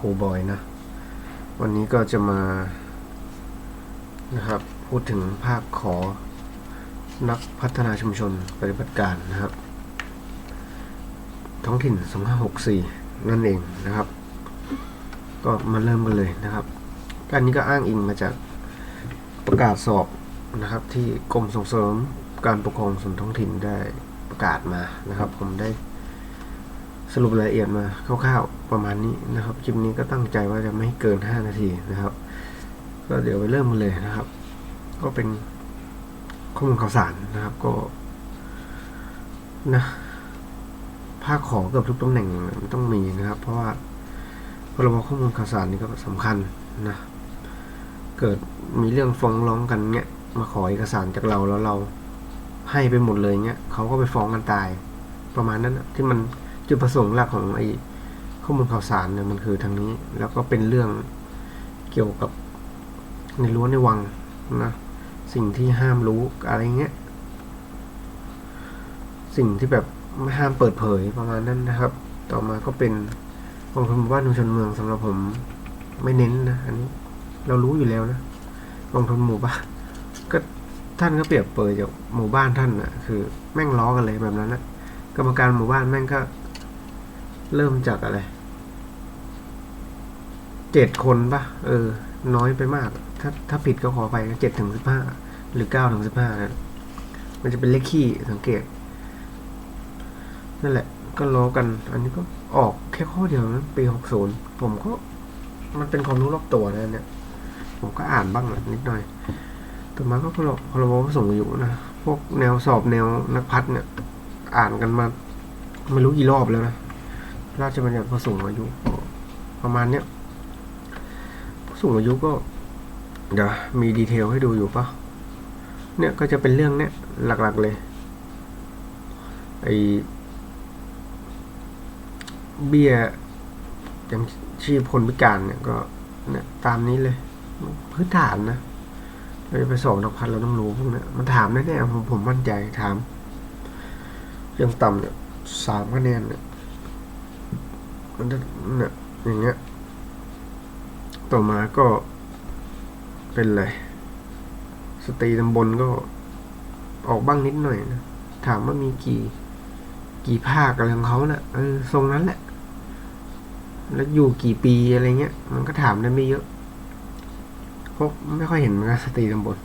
ครูบอยนะ วันนี้ก็จะมานะครับพูดถึงภาคขอนักพัฒนาชุมชนปฏิบัติการนะครับ ท้องถิ่น 2564 นั่นเองนะครับ ก็มาเริ่มกันเลยนะครับ การนี้ก็อ้างอิงมาจากประกาศสอบนะครับที่กรมส่งเสริมการปกครองส่วนท้องถิ่นได้ประกาศมานะครับ ผมได้ สรุปรายละเอียดมาคร่าวๆประมาณนี้นะครับคลิปนี้ก็ตั้งใจว่าจะไม่ให้เกิน 5 นาทีนะครับ ก็เดี๋ยวไปเริ่มกันเลยนะครับ ก็เป็นข้อมูลข่าวสารนะครับก็นะภาคขอเกือบทุกตำแหน่งมันต้องมีนะครับ เพราะว่าพรบข้อมูลข่าวสารนี่ก็สำคัญนะเกิดมีเรื่องฟ้องร้องกันเงี้ยมาขอเอกสารจากเราแล้วเราให้ไปหมดเลยเงี้ยเขาก็ไปฟ้องกันตาย ประมาณนั้นนะที่มัน จุดประสงค์หลักของไอ้ข้อมูลข่าวสารเนี่ยมันคือทางนี้ แล้วก็เป็นเรื่องเกี่ยวกับในรั้วในวังนะสิ่งที่ห้ามรู้อะไรเงี้ย สิ่งที่แบบไม่ห้ามเปิดเผยประมาณนั้นนะครับ ต่อมาก็เป็นกองทุนหมู่บ้านชุมชนเมืองสำหรับผมไม่เน้นนะ อันนี้เรารู้อยู่แล้วนะกองทุนหมู่บ้านก็ท่านก็เปรียบเปรยจากหมู่บ้านท่านอนะคือแม่งล้อกันเลยแบบนั้นนะกรรมการหมู่บ้านแม่งก็ เริ่มจากอะไร เจ็ดคนปะเออ น้อยไปมาก ถ้าถ้าผิดก็ขอไปเจ็ดถึงสิบห้าหรือเก้าถึงสิบห้านะมันจะเป็นเลขขี้สังเกต นั่นแหละ ก็ล้อกัน อันนี้ก็ออกแค่ข้อเดียวนะปีหกศูนย์ผมก็ มันเป็นความรู้รอบตัวนะเนี่ย ผมก็อ่านบ้างนิดหน่อย ต่อมาก็พรบพรบผู้สูงอายุนะ พวกแนวสอบแนวนักพัฒเนี่ย อ่านกันมาไม่รู้กี่รอบแล้วนะ ราชบัญญัติผู้สูงอายุประมาณเนี้ยผู้สูงอายุก็ เดี๋ยวมีดีเทลให้ดูอยู่ปะเนี่ยก็จะเป็นเรื่องเนี้ยหลักๆเลยไอเบี้ยยังชีพคนพิการเนี่ยก็เนี่ยตามนี้เลย พื้นฐานนะเราจะไปสอบนักพัฒน์เราต้องรู้พวกนี้มันถามแน่ๆผมผมมั่นใจถามยังต่ำเนี่ยสามคะแนนเนี่ย มันจะเนี่ยอย่างเงี้ย ต่อมาก็เป็นอะไร สตรีตำบลก็ออกบ้างนิดหน่อยนะ ถามว่ามีกี่กี่ภาคอะไรของเขานะ่ะเออทรงนั้นแหละ แล้วอยู่กี่ปีอะไรเงี้ย มันก็ถามได้ไม่เยอะเพราไม่ค่อยเห็นเหมือนสตรีตำบล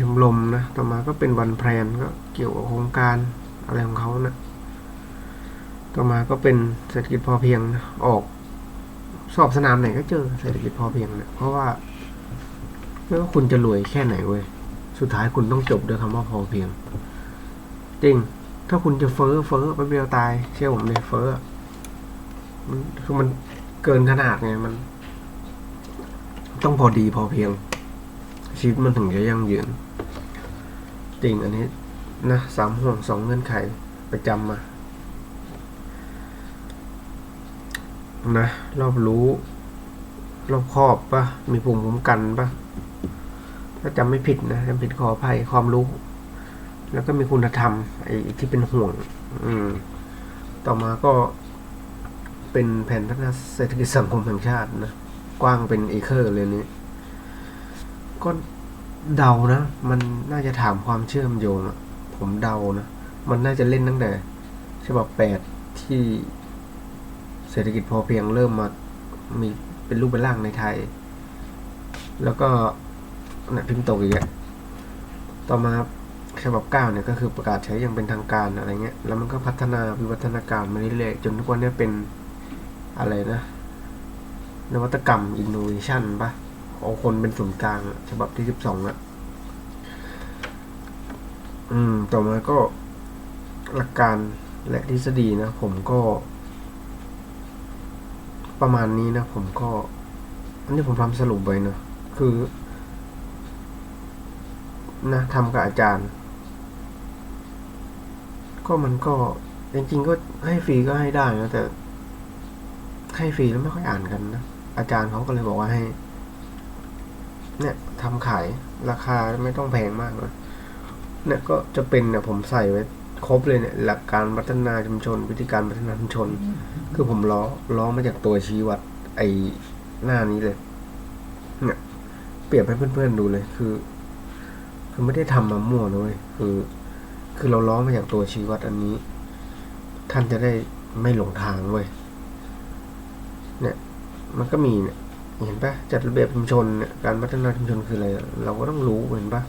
ชมรมนะ ต่อมาก็เป็นวันแพรนก็เกี่ยวกับโครงการอะไรของเขานะ ต่อมาก็เป็นเศรษฐกิจพอเพียงออกสอบสนามไหนก็เจอเศรษฐกิจพอเพียงเนะเพราะว่าไม่ว่าคุณจะรวยแค่ไหนเว้ยสุดท้ายคุณต้องจบด้วยคำว่าพอเพียง จริง ถ้าคุณจะเฟ้อเฟ้อไปเดียวตาย เชื่อผมเลยเฟ้อมันคือมันเกินขนาดไงมัน ต้องพอดีพอเพียง ชีวิตมันถึงจะยั่งยืน จริงอันนี้นะสามห่วงสองเงื่อนไขไปจำมา นะ รอบรู้ รอบครอบปะมีภูมิคุ้มกันปะถ้าจำไม่ผิดนะจำผิดขออภัยความรู้ แล้วก็มีคุณธรรมไอ้ที่เป็นห่วง อืม ต่อมาก็เป็นแผนพัฒนาเศรษฐกิจสังคมแห่งชาตินะ กว้างเป็นเอเคอร์เลยนี้ ก็เดานะ มันน่าจะถามความเชื่อมโยงอะผมเดานะ มันน่าจะเล่นตั้งแต่ฉบับแปดที่ เศรษฐกิจพอเพียงเริ่มมามีเป็นรูปเป็นร่างในไทย แล้วก็นะพิมพ์ตกอีกอะต่อมาฉบับเก้าเนี่ยก็คือประกาศใช้อย่างเป็นทางการอะไรเงี้ย แล้วมันก็พัฒนาวิวัฒนาการมาเรื่อยๆจนทุกวันนี้เป็นอะไรนะ นวัตกรรมอินโนเวชันปะเอาคนเป็นศูนย์กลางฉบับที่สิบสองอะอืม ต่อมาก็หลักการและทฤษฎีนะ ผมก็ ประมาณนี้นะผมก็ อันนี้ผมทำสรุปไว้เนอะคือนะทำกับอาจารย์ ก็มันก็จริงๆก็ให้ฟรีก็ให้ได้นะแต่ให้ฟรีแล้วไม่ค่อยอ่านกันนะอาจารย์เขาก็เลยบอกว่าให้ เนี่ยทำขายราคาไม่ต้องแพงมากนะเนี่ยก็จะเป็นเนี่ยผมใส่ไว้ ครบเลยเนี่ยหลักการพัฒนาชุมชน วิธีการพัฒนาชุมชน คือผมล้อล้อมาจากตัวชี้วัดไอหน้านี้เลยเนี่ยเปรียบให้เพื่อนๆดูเลยคือ คือไม่ได้ทำมามั่วนะเลยคือ คือเราล้อมาจากตัวชี้วัดอันนี้ ท่านจะได้ไม่หลงทางเว้ยเนี่ย มันก็มีเนี่ยเห็นปะจัดระเบียบชุมชนเนี่ยการพัฒนาชุมชนคืออะไรเราก็ต้องรู้เห็นปะ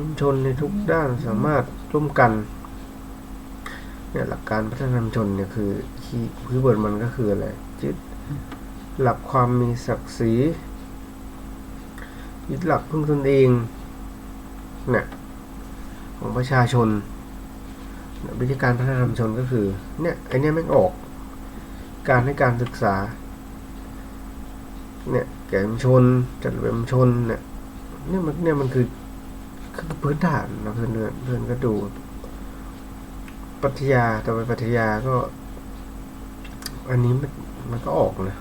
ชุมชนในทุกด้านสามารถ ร่วมกันเนี่ยหลักการพัฒนาชุมชนเนี่ยคือคีย์คีย์เวิร์ดมันก็คืออะไรยึดหลักความมีศักดิ์ศรียึดหลักพึ่งตนเองเนี่ยของประชาชนวิธีการพัฒนาชุมชนก็คือเนี่ยไอเนี้ยแม่งออก การให้การศึกษาเนี่ยแก่มชนจัดเบียบชุมชนเนี่ยเนี่ยมันเนี่ยมันคือ คือพื้นฐานนะเพื่อนเพื่อนเพื่อนก็ดู ปัทยาต่อไปปัทยาก็ อันนี้มันมันก็ออกนะ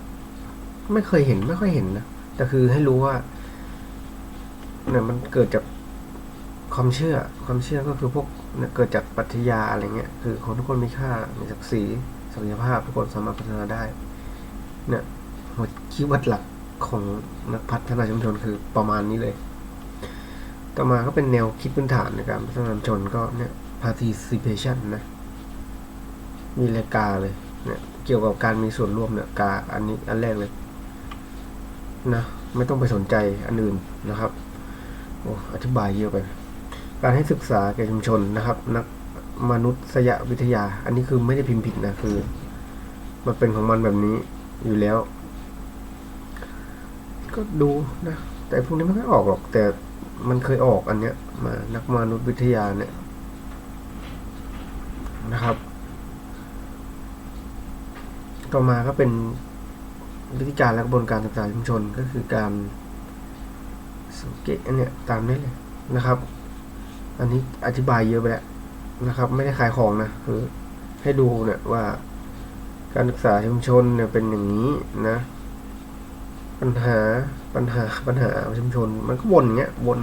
ไม่เคยเห็นไม่ค่อยเห็นนะแต่คือให้รู้ว่าเนี่ยมันเกิดจากความเชื่อ ความเชื่อก็คือพวกเนี่ยเกิดจากปรัชญาอะไรเงี้ยคือคนทุกคนมีค่ามีศักดิ์ศรีศักยภาพทุกคนสามารถพัฒนาได้ เนี่ยหัวคีย์วัดหลักของนักพัฒนาชุมชนคือประมาณนี้เลย ต่อมาก็เป็นแนวคิดพื้นฐานในการพัฒนาชุมชนก็เนี่ย participation นะ มีรายกาเลยเนี่ยเกี่ยวกับการมีส่วนร่วมเนี่ยกาอันนี้อันแรกเลยนะไม่ต้องไปสนใจอันอื่นนะครับโอ้อธิบายเยอะไป การให้ศึกษาแก่ชุมชนนะครับ นักมนุษยวิทยา อันนี้คือไม่ได้พิมพ์ผิดนะคือ มันเป็นของมันแบบนี้อยู่แล้ว ก็ดูนะ แต่พวกนี้ไม่ค่อยออกหรอก แต่ มันเคยออกอันเนี้ยมานักมนุษยวิทยาเนี่ยนะครับ ต่อมาก็เป็นวิธีการและกระบวนการศึกษาชุมชนก็คือการสังเกตอันเนี้ยตามนี้เลยนะครับ อันนี้อธิบายเยอะไปแล้วนะครับ ไม่ได้ขายของนะคือให้ดูเนี่ยว่า การศึกษาชุมชนเนี่ยเป็นอย่างนี้นะ ปัญหาปัญหาปัญหาชุมชน มันก็วนเงี้ยวน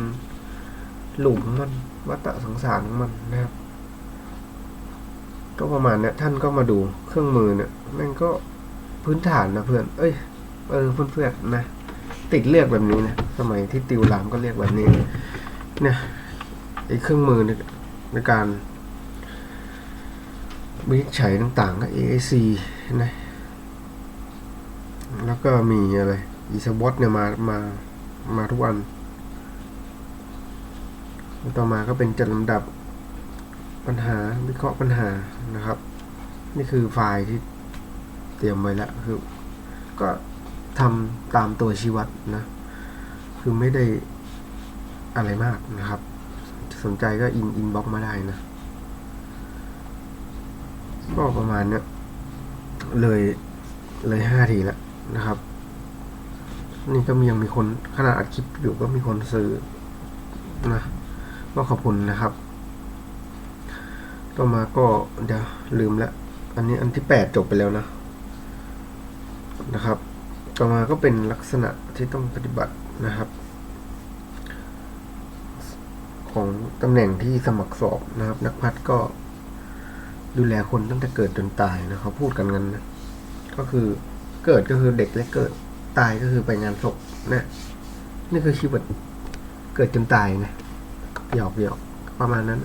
หลุมมันวัฏสงสารของมันนะครับ ก็ประมาณเนี้ยท่านก็มาดูเครื่องมือเนี่ยแม่งก็พื้นฐานนะเพื่อน เอ้ย เออเพื่อนเพื่อนๆนะ ติดเรียกแบบนี้นะสมัยที่ติวรามก็เรียกแบบนี้เนี่ยไอ้เครื่องมือในในการวินิจฉัยต่างๆก็ AAC นะ แล้วก็มีอะไร อีสวอตเนี่ยมามามาทุกวัน ต่อมาก็เป็นจัดลำดับปัญหาวิเคราะห์ปัญหานะครับ นี่คือไฟล์ที่เตรียมไว้แล้วคือ ก็ทำตามตัวชี้วัดนะ คือไม่ได้อะไรมากนะครับ สนใจก็อินอินบ็อกมาได้นะ ก็ประมาณเนี้ยเลยเลยห้าทีแล้วนะครับ นี่ก็มียังมีคนขนาดอัดคลิปอยู่ก็มีคนซื้อนะก็ขอบคุณนะครับ ต่อมาก็เดี๋ยวลืมล้วอันนี้อันที่แปดจบไปแล้วนะนะครับ ต่อมาก็เป็นลักษณะที่ต้องปฏิบัตินะครับ ของตำแหน่งที่สมัครสอบนะครับ นักพัฒก็ดูแลคนตั้งแต่เกิดจนตายนะเขาพูดกันกันนะก็คือเกิดก็คือเด็กและเกิด ตายก็คือไปงานศพนะนี่คือชีวิตเกิดจนตายนะหยอกหยอกประมาณนั้น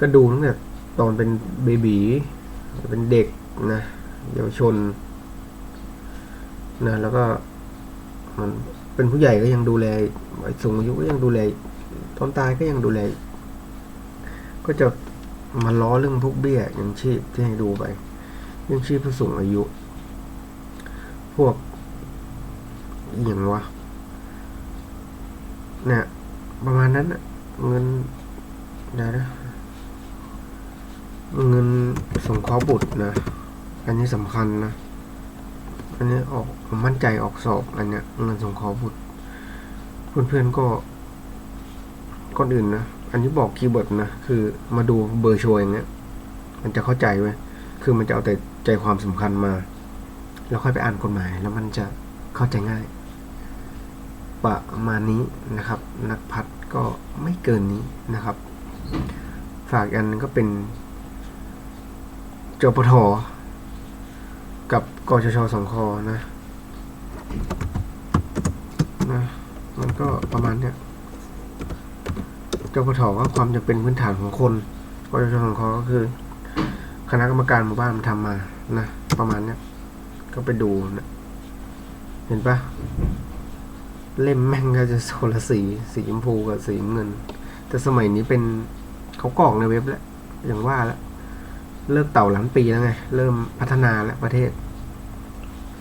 ก็ดูตั้งแต่ตอนเป็นเบบีเป็นเด็กนะเยาวชนนะแล้วก็มันเป็นผู้ใหญ่ก็ยังดูแลสูงอายุก็ยังดูแลตอนตายก็ยังดูแล ก็จะมาล้อเรื่องพวกเบี้ยยังชีพที่ให้ดูไป ยังชีพผู้สูงอายุ พวก อย่างวะเนี่ยประมาณนั้นเงินเดี๋ยวนะเงินสงเคราะห์บุตรนะ อันนี้สำคัญนะ อันนี้ออกผมมั่นใจออกสอบอันเนี้ยเงินสงเคราะห์บุตร เพื่อนๆก็ก่อนอื่นนะ อันนี้บอกคีย์เวิร์ดนะ คือมาดูเบอร์โชว์อย่างเงี้ย มันจะเข้าใจไว้คือมันจะเอาแต่ใจความสำคัญมา แล้วค่อยไปอ่านกฎหมาย แล้วมันจะ เข้าใจง่าย ประมาณนี้นะครับ นักพัดก็ไม่เกินนี้นะครับ ฝากอันนึงก็เป็นจปทกับกชชสองคอนะนะมันก็ประมาณเนี้ยจปทก็ความจะเป็นพื้นฐานของคนกชชสองคอก็คือ คณะกรรมการหมู่บ้านมันทำมานะประมาณเนี้ยก็ไปดูนะ เห็นปะเล่มแม่งก็จะคนละสีสีชมพูกับสีเงิน แต่สมัยนี้เป็นเขากรอกในเว็บแล้ว อย่างว่าแล้วเลิกเต่าหล้านปีแล้วไง เริ่มพัฒนาแล้วประเทศ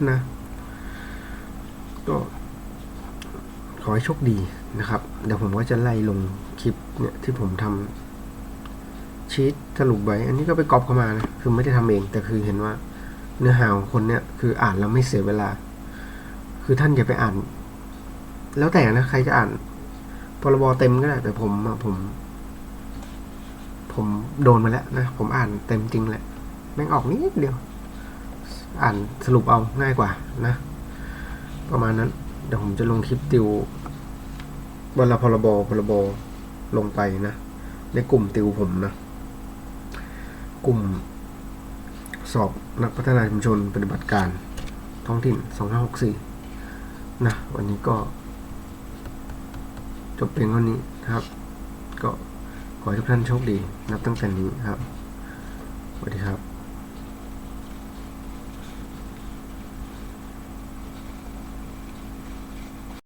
นะ ก็ขอให้โชคดีนะครับ เดี๋ยวผมก็จะไล่ลงคลิปเนี่ยที่ผมทำชีตสรุปไว้ อันนี้ก็ไปก๊อปเข้ามานะ คือไม่ได้ทำเอง แต่คือเห็นว่าเนื้อหาของคนเนี่ย คืออ่านแล้วไม่เสียเวลา คือท่านอย่าไปอ่าน แล้วแต่นะ ใครจะอ่านพรบเต็มก็ได้ แต่ผมอะผม ผมโดนมาแล้วนะ ผมอ่านเต็มจริงแหละ แม่งออกนิดเดียว อ่านสรุปเอาง่ายกว่านะ ประมาณนั้น เดี๋ยวผมจะลงคลิปติววันละพรบพรบลงไปนะ ในกลุ่มติวผมนะ กลุ่มสอบนักพัฒนาชุมชนปฏิบัติการท้องถิ่น 2564 นะวันนี้ก็ จบเพียงเท่านี้นะครับ ก็ขอให้ทุกท่านโชคดีนับตั้งแต่นี้ครับสวัสดีครับ